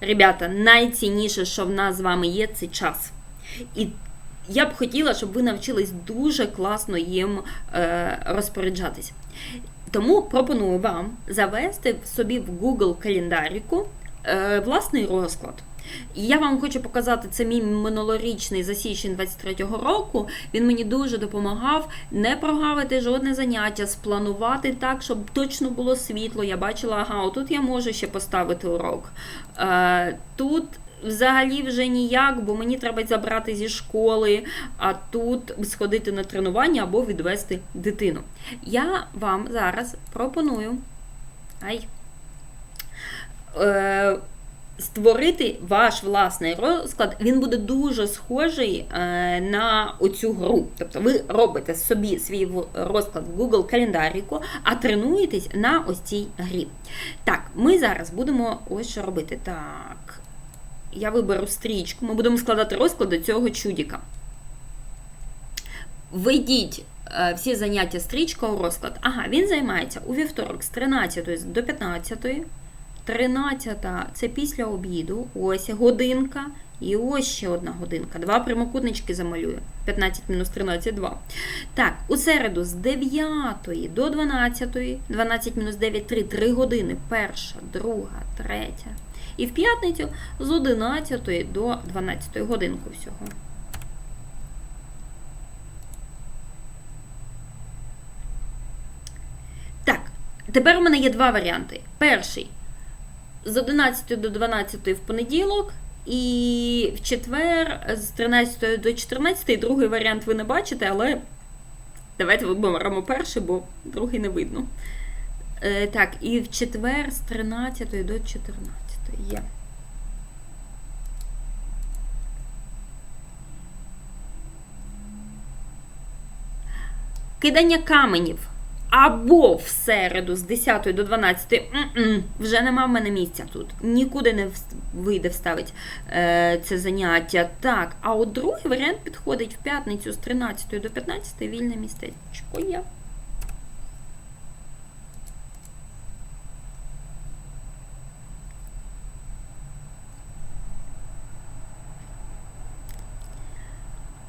ребята, найцінніше, що в нас з вами є, це час. І я б хотіла, щоб ви навчились дуже класно їм е, розпоряджатись. Тому пропоную вам завести собі в Google календаріку е, власний розклад. І я вам хочу показати це мій минулорічний за січень 23-го року. Він мені дуже допомагав не прогавити жодне заняття, спланувати так, щоб точно було світло. Я бачила, ага, отут я можу ще поставити урок. Е, тут взагалі вже ніяк, бо мені треба забрати зі школи, а тут сходити на тренування або відвести дитину. Я вам зараз пропоную. Ай. Е, Створити ваш власний розклад, він буде дуже схожий е, на оцю гру. Тобто ви робите собі свій розклад в Google календаріку, а тренуєтесь на ось цій грі. Так, ми зараз будемо ось що робити. Так, я виберу стрічку, ми будемо складати розклад до цього чудіка. Введіть е, всі заняття стрічка у розклад. Ага, він займається у вівторок з 13 до 15. 13 це після обіду, ось годинка. І ось ще одна годинка. Два прямокутнички замалюю. 15 мінус 13 2. Так, у середу з 9 до 12, 12 мінус 9 3, 3 години. Перша, друга, третя. І в п'ятницю з 11 до 12 годинку всього. Так, тепер у мене є два варіанти. Перший з 11 до 12 в понеділок, і в четвер з 13 до 14. Другий варіант ви не бачите, але давайте виберемо перший, бо другий не видно. Е, Так, і в четвер з 13 до 14 є. Кидання каменів або в середу з 10 до 12 м-м, вже нема в мене місця тут. Нікуди не вийде вставити е, це заняття. Так, а от другий варіант підходить в п'ятницю з 13 до 15 вільне містечко є.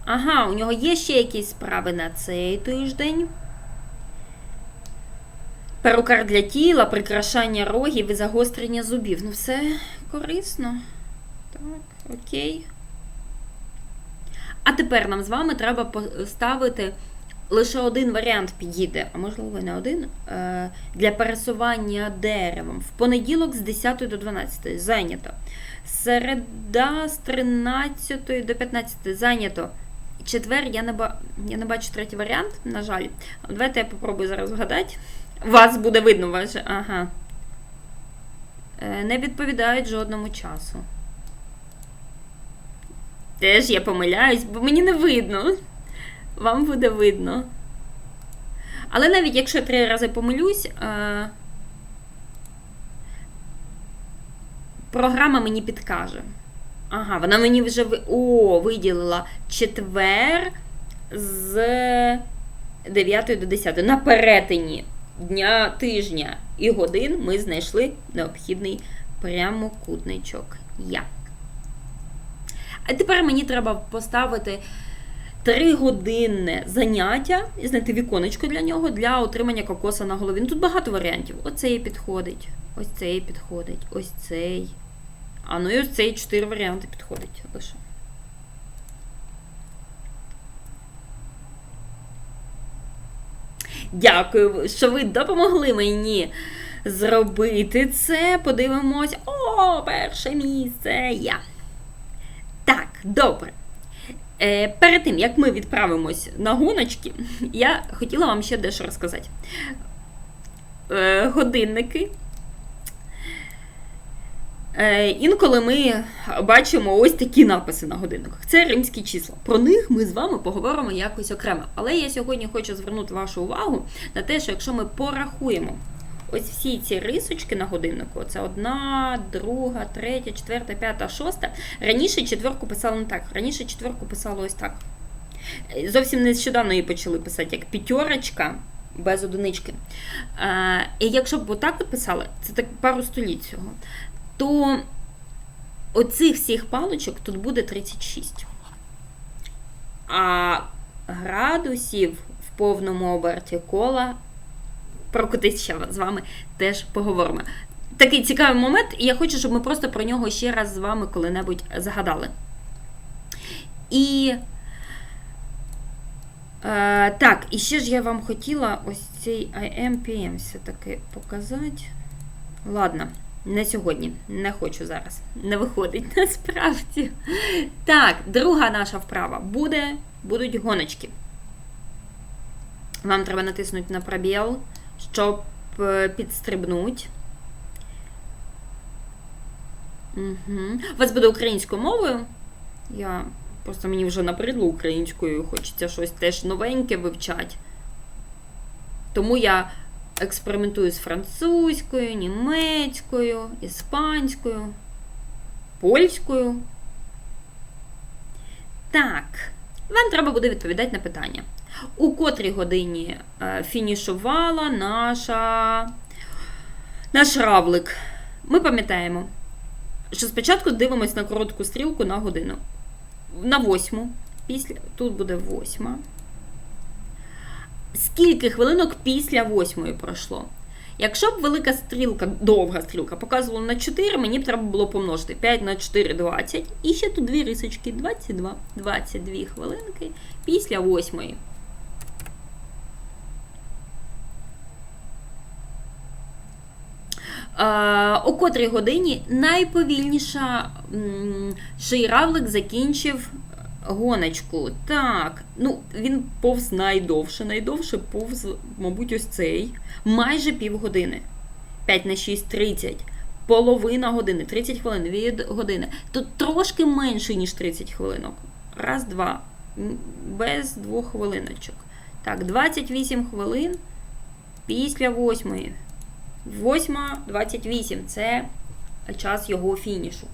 Ага, у нього є ще якісь справи на цей тиждень. Перукар для тіла, прикрашання рогів і загострення зубів. Ну, все корисно. Так, окей. А тепер нам з вами треба поставити лише один варіант підійде, а можливо, не один, е, для пересування деревом. В понеділок з 10 до 12 зайнято. Середа з 13 до 15 зайнято. Четвер я не ба... я не бачу третій варіант, на жаль. Давайте я попробую зараз вгадати. Вас буде видно, ваше. Ага. Е, не відповідають жодному часу. Теж я помиляюсь, бо мені не видно. Вам буде видно. Але навіть якщо три рази помилюсь, е, програма мені підкаже. Ага, вона мені вже О, виділила четвер з 9 до 10 на перетині дня тижня і годин ми знайшли необхідний прямокутничок Я. А тепер мені треба поставити 3-годинне заняття і знайти віконечко для нього для отримання кокоса на голові. Ну, Тут багато варіантів. Оцей підходить, ось цей підходить, ось цей. А ну і ось цей 4 варіанти підходить лише. Дякую, що ви допомогли мені зробити це. Подивимось. О, перше місце я. Так, добре. Е, Перед тим, як ми відправимось на гоночки, я хотіла вам ще дещо розказати. Е, Годинники. Е, інколи ми бачимо ось такі написи на годинниках. Це римські числа. Про них ми з вами поговоримо якось окремо. Але я сьогодні хочу звернути вашу увагу на те, що якщо ми порахуємо ось всі ці рисочки на годиннику, це одна, друга, третя, четверта, п'ята, шоста. Раніше четверку писали не так. Раніше четверку писали ось так. Зовсім нещодавно її почали писати як п'ятерочка. Без одинички. І якщо б отак от писали, це так пару століть цього, то оцих всіх паличок тут буде 36. А градусів в повному оберті кола прокотись ще з вами теж поговоримо. Такий цікавий момент, і я хочу, щоб ми просто про нього ще раз з вами коли-небудь згадали. І е, так, і ще ж я вам хотіла ось цей IMPM все-таки показати. Ладно, не сьогодні, не хочу зараз. Не виходить насправді. Так, друга наша вправа буде, будуть гоночки. Вам треба натиснути на пробіл, щоб е, підстрибнути. Угу. У вас буде українською мовою. Я просто мені вже набридло українською, хочеться щось теж новеньке вивчати. Тому я експериментую з французькою, німецькою, іспанською, польською. Так, вам треба буде відповідати на питання. У котрій годині е, фінішувала наша наш равлик? Ми пам'ятаємо, що спочатку дивимось на коротку стрілку на годину. На восьму. Після, Тут буде восьма. Скільки хвилинок після восьмої пройшло? Якщо б велика стрілка, довга стрілка, показувала на 4, мені б треба було помножити 5 на 4 20. І ще тут дві рисочки 22. 22 хвилинки після восьмої. О котрій годині найповільніша равлик закінчив гоночку. Так, ну він повз найдовше. Найдовше повз, мабуть, ось цей. Майже півгодини. 5 на 6 30. Половина години, 30 хвилин від години. Тут трошки менше, ніж 30 хвилинок. Раз, два. Без двох хвилиночок. Так, 28 хвилин після восьмої. 8.28 це час його фінішу.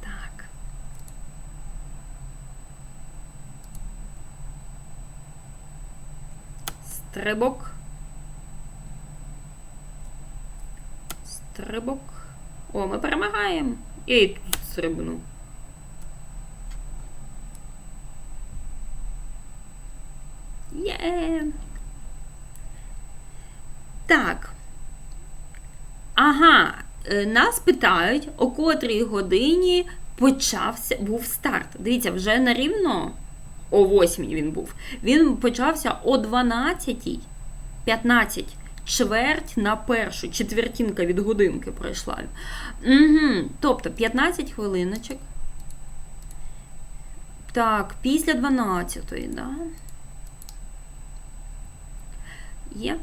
Так. Стрибок. Стрибок. О, ми перемагаємо. Я і тут стрибну. Є. Так. Ага, е, нас питають, о котрій годині почався був старт. Дивіться, вже на рівно о 8 він був. Він почався о 12, 15. Чверть на першу, четвертінка від годинки пройшла. Угу, Тобто 15 хвилиночок. Так, після 12-ї, да? Є.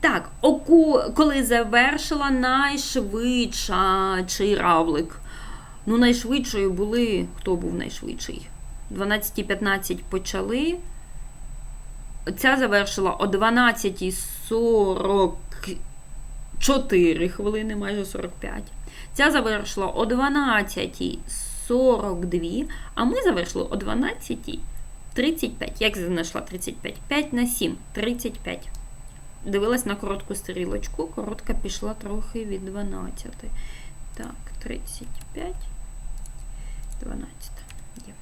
Так, оку, коли завершила найшвидша чий равлик. Ну, найшвидшою були. Хто був найшвидший? 12.15 почали. Ця завершила о 12.44 хвилини, майже 45. Ця завершила о 12.40. 42, а ми завершили о 12.35. Як знайшла 35? 5 на 7, 35. Дивилась на коротку стрілочку, коротка пішла трохи від 12. Так, 35, 12. Є.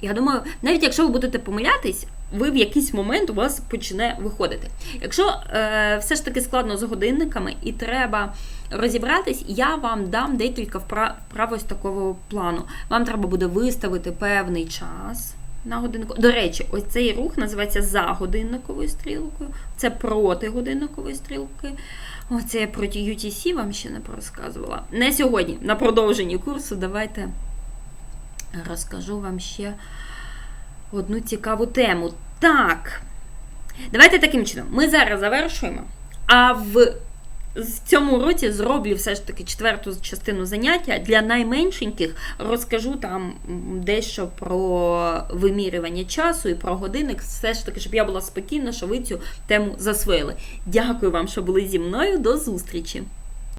Я думаю, навіть якщо ви будете помилятись, ви в якийсь момент у вас почне виходити. Якщо е, все ж таки складно з годинниками і треба розібратись, я вам дам декілька вправ, вправ ось такого плану. Вам треба буде виставити певний час на годинку. До речі, ось цей рух називається за годинниковою стрілкою, це проти годинникової стрілки. Оце я проти UTC вам ще не порозказувала. Не сьогодні, на продовженні курсу, давайте розкажу вам ще одну цікаву тему. Так, давайте таким чином. Ми зараз завершуємо, а в цьому році зроблю все ж таки четверту частину заняття для найменшеньких розкажу там дещо про вимірювання часу і про годинник. Все ж таки, щоб я була спокійна, що ви цю тему засвоїли. Дякую вам, що були зі мною. До зустрічі!